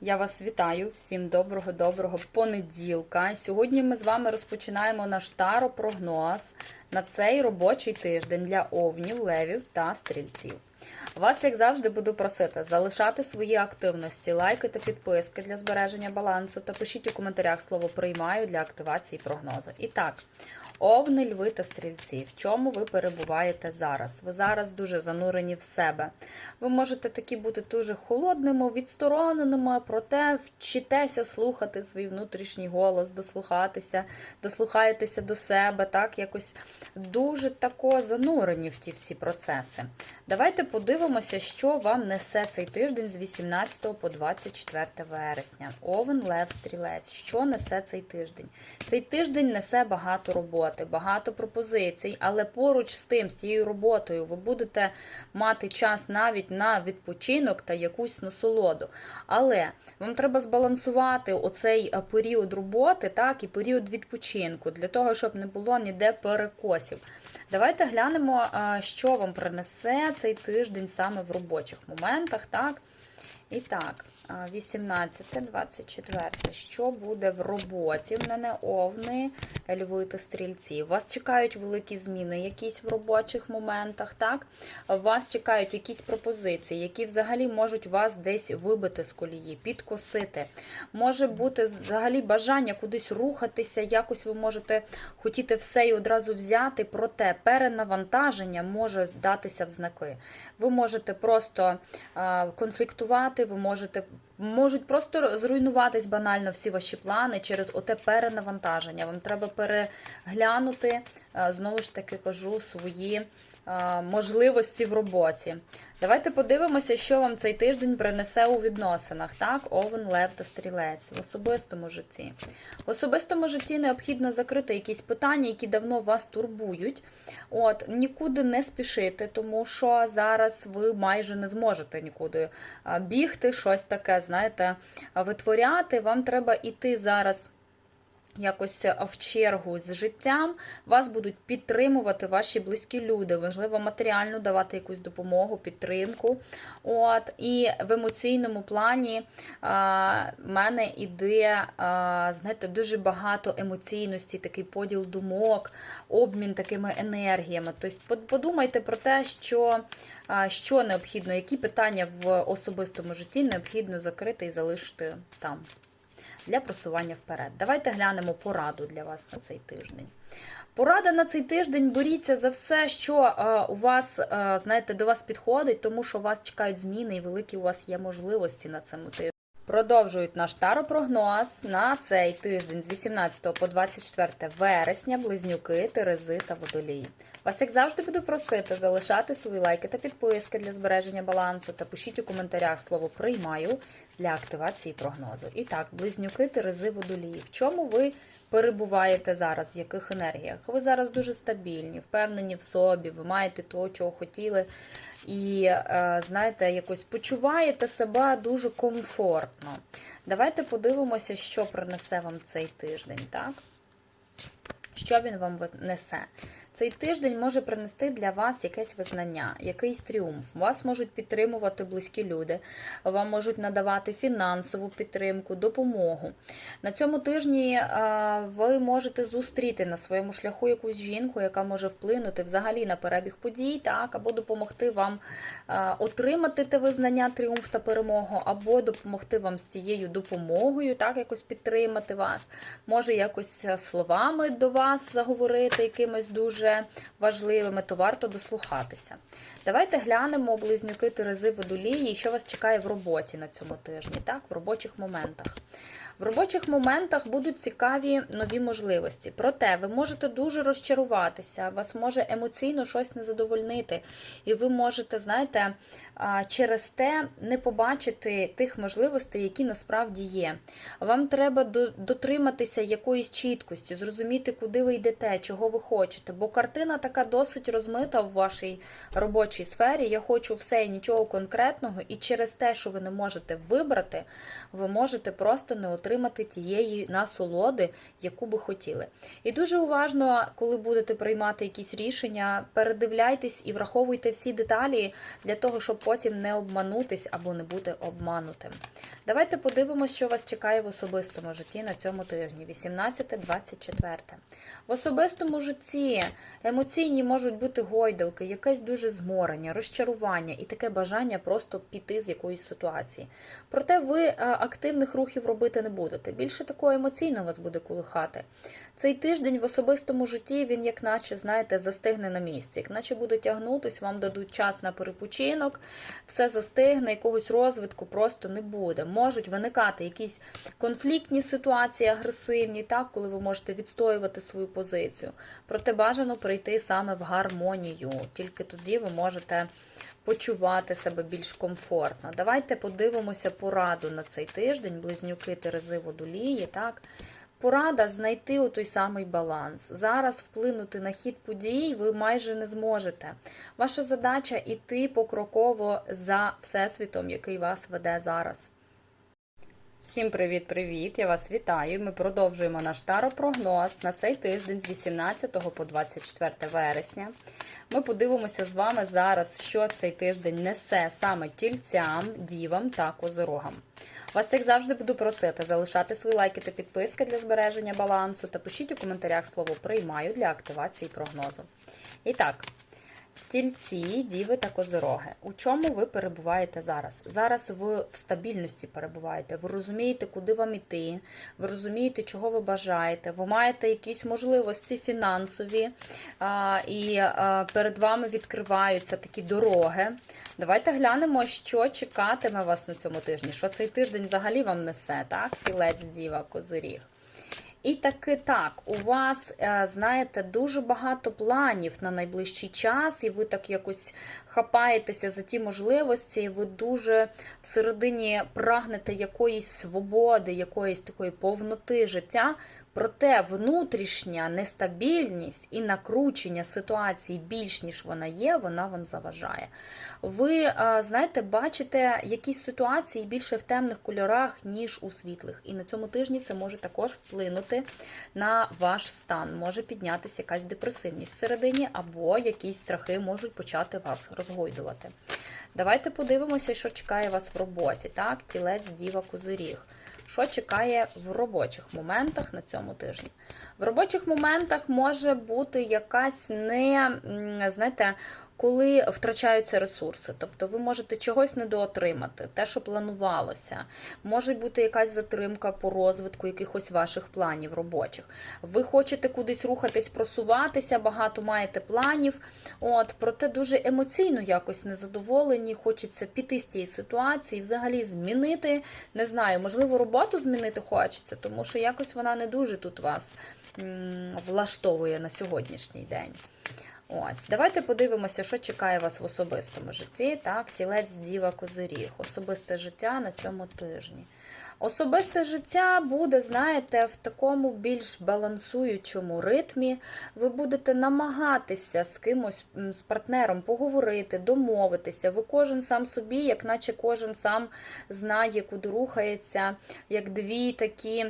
Я вас вітаю, всім доброго-доброго понеділка. Сьогодні ми з вами розпочинаємо наш таро-прогноз на цей робочий тиждень для овнів, левів та стрільців. Вас, як завжди, буду просити залишати свої активності, лайки та підписки для збереження балансу та пишіть у коментарях слово приймаю для активації прогнозу. І так, овни, льви та стрільці. В чому ви перебуваєте зараз? Ви зараз дуже занурені в себе. Ви можете такі бути дуже холодними, відстороненими, проте вчитеся слухати свій внутрішній голос, дослухатися, дослухаєтеся до себе, так, якось дуже тако занурені в ті всі процеси. Давайте подивимося, що вам несе цей тиждень з 18 по 24 вересня. Овен, Лев, Стрілець. Що несе цей тиждень? Цей тиждень несе багато роботи, багато пропозицій, але поруч з тим, з тією роботою, ви будете мати час навіть на відпочинок та якусь насолоду. Але вам треба збалансувати оцей е, період роботи, так, і період відпочинку, для того, щоб не було ніде перекосів. Давайте глянемо, що вам принесе цей тиждень саме в робочих моментах. Так? І так, 18, 24. Що буде в роботі? В мене овни, льви та стрільці. Вас чекають великі зміни якісь в робочих моментах, так? Вас чекають якісь пропозиції, які взагалі можуть вас десь вибити з колії, підкосити. Може бути взагалі бажання кудись рухатися, якось ви можете хотіти все і одразу взяти, проте перенавантаження може датися в знаки. Ви можете просто конфліктувати, ви можете можуть просто зруйнуватись банально всі ваші плани через оте перенавантаження. Вам треба переглянути, знову ж таки кажу, свої можливості в роботі. Давайте подивимося, що вам цей тиждень принесе у відносинах. Так, Овен, Лев та Стрілець в особистому житті. В особистому житті необхідно закрити якісь питання, які давно вас турбують. От, Нікуди не спішити, тому що зараз ви майже не зможете нікуди бігти, щось таке, знаєте, витворяти. Вам треба іти зараз якось в чергу з життям, вас будуть підтримувати ваші близькі люди. Важливо матеріально давати якусь допомогу, підтримку. От, І в емоційному плані а, в мене іде, а, знаєте, дуже багато емоційності, такий поділ думок, обмін такими енергіями. Тобто подумайте про те, що. а, Що необхідно, які питання в особистому житті необхідно закрити і залишити там для просування вперед. Давайте глянемо пораду для вас на цей тиждень. Порада на цей тиждень боріться за все, що е, у вас, е, знаєте, до вас підходить, тому що вас чекають зміни і великі у вас є можливості на цьому тижні. Продовжують наш таропрогноз на цей тиждень з 18 по 24 вересня, близнюки, терези та водолії. Вас, як завжди, буду просити залишати свої лайки та підписки для збереження балансу та пишіть у коментарях слово приймаю для активації прогнозу. І так, близнюки, терези, водолії. В чому ви перебуваєте зараз? В яких енергіях? Ви зараз дуже стабільні, впевнені в собі, ви маєте того, чого хотіли. І, е, знаєте, якось почуваєте себе дуже комфортно. Давайте подивимося, що принесе вам цей тиждень, так? Що він вам несе? Цей тиждень може принести для вас якесь визнання, якийсь тріумф. Вас можуть підтримувати близькі люди, вам можуть надавати фінансову підтримку, допомогу. На цьому тижні ви можете зустріти на своєму шляху якусь жінку, яка може вплинути взагалі на перебіг подій, так, або допомогти вам отримати те визнання, тріумф та перемогу, або допомогти вам з цією допомогою, так, якось підтримати вас. Може якось словами до вас заговорити, якимось дуже важливими, то варто дослухатися. Давайте глянемо близнюки Терези водолії, що вас чекає в роботі на цьому тижні, так, в робочих моментах. В робочих моментах будуть цікаві нові можливості. Проте ви можете дуже розчаруватися, вас може емоційно щось не задовольнити, і ви можете, знаєте, через те не побачити тих можливостей, які насправді є. Вам треба дотриматися якоїсь чіткості, зрозуміти, куди ви йдете, чого ви хочете. Бо картина така досить розмита в вашій робочій сфері. Я хочу все і нічого конкретного, і через те, що ви не можете вибрати, ви можете просто не отримати тієї насолоди, яку би хотіли. І дуже уважно, коли будете приймати якісь рішення, передивляйтесь і враховуйте всі деталі для того, щоб потім не обманутись або не бути обманутим. Давайте подивимося, що вас чекає в особистому житті на цьому тижні, 18-24. В особистому житті емоційні можуть бути гойдалки, якесь дуже зморення, розчарування і таке бажання просто піти з якоїсь ситуації. Проте ви е, активних рухів робити не будете. Більше такого емоційно вас буде колихати. Цей тиждень в особистому житті він, як наче, знаєте, застигне на місці, як наче буде тягнутись, вам дадуть час на перепочинок, все застигне, якогось розвитку просто не буде. Можуть виникати якісь конфліктні ситуації, агресивні, так, коли ви можете відстоювати свою позицію. Проте бажано прийти саме в гармонію. Тільки тоді ви можете почувати себе більш комфортно. Давайте подивимося пораду на цей тиждень, близнюки Терези Водолії, так. Порада знайти у той самий баланс. Зараз вплинути на хід подій ви майже не зможете. Ваша задача іти покроково за всесвітом, який вас веде зараз. Всім привіт-привіт! Я вас вітаю. Ми продовжуємо наш таропрогноз на цей тиждень з 18 по 24 вересня. Ми подивимося з вами зараз, що цей тиждень несе саме тільцям, дівам та козорогам. Вас, як завжди, буду просити залишати свої лайки та підписки для збереження балансу та пишіть у коментарях слово приймаю для активації прогнозу. І так, тільці, діви та козороги. У чому ви перебуваєте зараз? Зараз ви в стабільності перебуваєте. Ви розумієте, куди вам іти, ви розумієте, чого ви бажаєте. Ви маєте якісь можливості фінансові, а, і а, перед вами відкриваються такі дороги. Давайте глянемо, що чекатиме вас на цьому тижні. Що цей тиждень взагалі вам несе, так? Тілець, діва, козиріг. І таки так, у вас, е, знаєте, дуже багато планів на найближчий час, і ви так якось хапаєтеся за ті можливості, і ви дуже всередині прагнете якоїсь свободи, якоїсь такої повноти життя. Проте внутрішня нестабільність і накручення ситуації більш ніж вона є, вона вам заважає. Ви, е, знаєте, бачите якісь ситуації більше в темних кольорах, ніж у світлих. І на цьому тижні це може також вплинути на ваш стан. Може піднятися якась депресивність всередині, або якісь страхи можуть почати вас розгойдувати. Давайте подивимося, що чекає вас в роботі. Так, тілець, діва, козиріг. Що чекає в робочих моментах на цьому тижні? В робочих моментах може бути якась не, знаєте, коли втрачаються ресурси. Тобто ви можете чогось недоотримати, те, що планувалося. Може бути якась затримка по розвитку якихось ваших планів робочих. Ви хочете кудись рухатись, просуватися, багато маєте планів, от, проте дуже емоційно якось незадоволені, хочеться піти з цієї ситуації, взагалі змінити, не знаю, можливо, роботу змінити хочеться, тому що якось вона не дуже тут вас влаштовує на сьогоднішній день. Ось, давайте подивимося, що чекає вас в особистому житті. Так, тілець, діва, козиріг. Особисте життя на цьому тижні. Особисте життя буде, знаєте, в такому більш балансуючому ритмі. Ви будете намагатися з кимось, з партнером поговорити, домовитися. Ви кожен сам собі, як наче кожен сам знає, куди рухається, як дві такі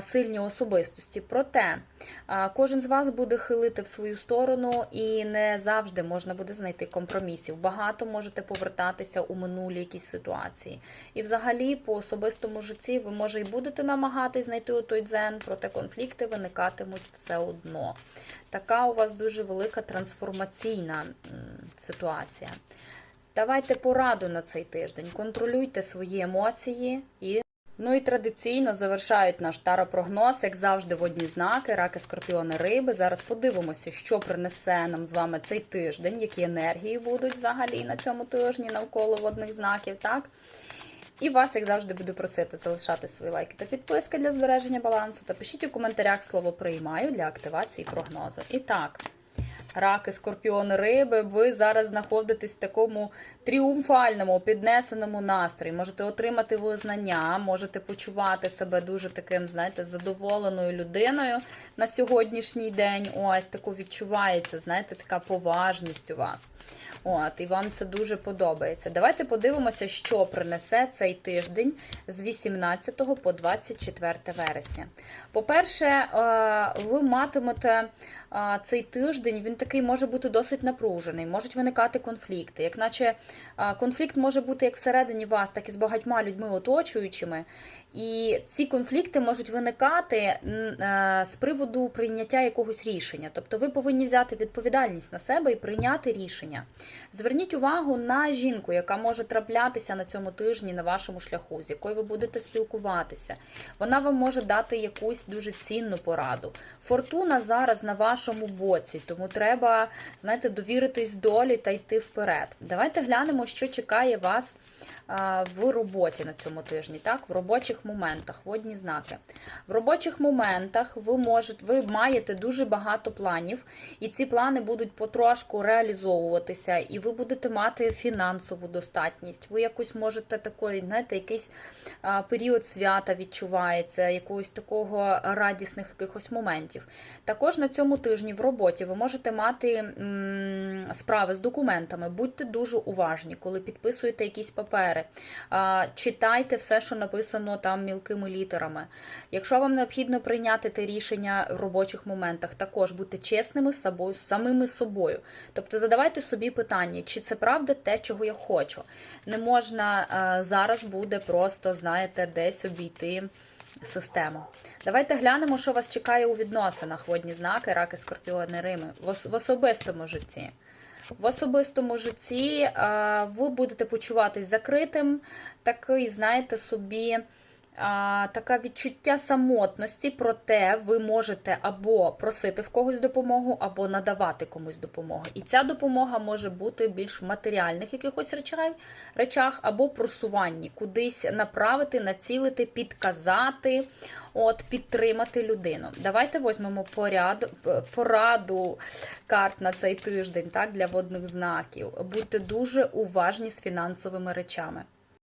сильні особистості. Проте кожен з вас буде хилити в свою сторону, і не завжди можна буде знайти компромісів. Багато можете повертатися у минулі якісь ситуації. І взагалі, по особистому житті ви може і будете намагатись знайти той дзен, проте конфлікти виникатимуть все одно. Така у вас дуже велика трансформаційна ситуація. Давайте пораду на цей тиждень. Контролюйте свої емоції і. Ну і традиційно завершають наш таропрогноз, як завжди, водні знаки, раки, скорпіони, риби. Зараз подивимося, що принесе нам з вами цей тиждень, які енергії будуть взагалі на цьому тижні навколо водних знаків. так? І вас, як завжди, буду просити залишати свої лайки та підписки для збереження балансу. Та пишіть у коментарях слово приймаю для активації прогнозу. І так, раки, скорпіони, риби, ви зараз знаходитесь в такому тріумфальному, піднесеному настрої. Можете отримати визнання, можете почувати себе дуже таким, знаєте, задоволеною людиною на сьогоднішній день. Ось таку відчувається, знаєте, така поважність у вас. От, і вам це дуже подобається. Давайте подивимося, що принесе цей тиждень з 18 по 24 вересня. По-перше, е, ви матимете цей тиждень, він такий може бути досить напружений, можуть виникати конфлікти, як наче Конфлікт може бути як всередині вас, так і з багатьма людьми оточуючими. І ці конфлікти можуть виникати е, з приводу прийняття якогось рішення. Тобто ви повинні взяти відповідальність на себе і прийняти рішення. Зверніть увагу на жінку, яка може траплятися на цьому тижні на вашому шляху, з якою ви будете спілкуватися. Вона вам може дати якусь дуже цінну пораду. Фортуна зараз на вашому боці, тому треба, знаєте, довіритись долі та йти вперед. Давайте глянемо, що чекає вас в роботі на цьому тижні, так, в робочих моментах, водні знаки. В робочих моментах ви можете, ви маєте дуже багато планів, і ці плани будуть потрошку реалізовуватися, і ви будете мати фінансову достатність. Ви якось можете такий, знаєте, якийсь період свята відчувається, якогось такого радісних якихось моментів. Також на цьому тижні в роботі ви можете мати справи з документами. Будьте дуже уважні, коли підписуєте якісь папери. А, Читайте все, що написано там мілкими літерами. Якщо вам необхідно прийняти те рішення в робочих моментах, також будьте чесними з собою, самими собою. Тобто задавайте собі питання, чи це правда те, чого я хочу. Не можна зараз буде просто, знаєте, десь обійти систему. Давайте глянемо, що вас чекає у відносинах водні знаки, раки, скорпіони, рими в особистому житті. В особистому житті ви будете почуватись закритим, такий, знаєте, собі а, таке відчуття самотності, проте ви можете або просити в когось допомогу, або надавати комусь допомогу. І ця допомога може бути більш в матеріальних якихось речах, речах або просуванні, кудись направити, націлити, підказати, от, підтримати людину. Давайте візьмемо поряд, пораду карт на цей тиждень так, для водних знаків. Будьте дуже уважні з фінансовими речами.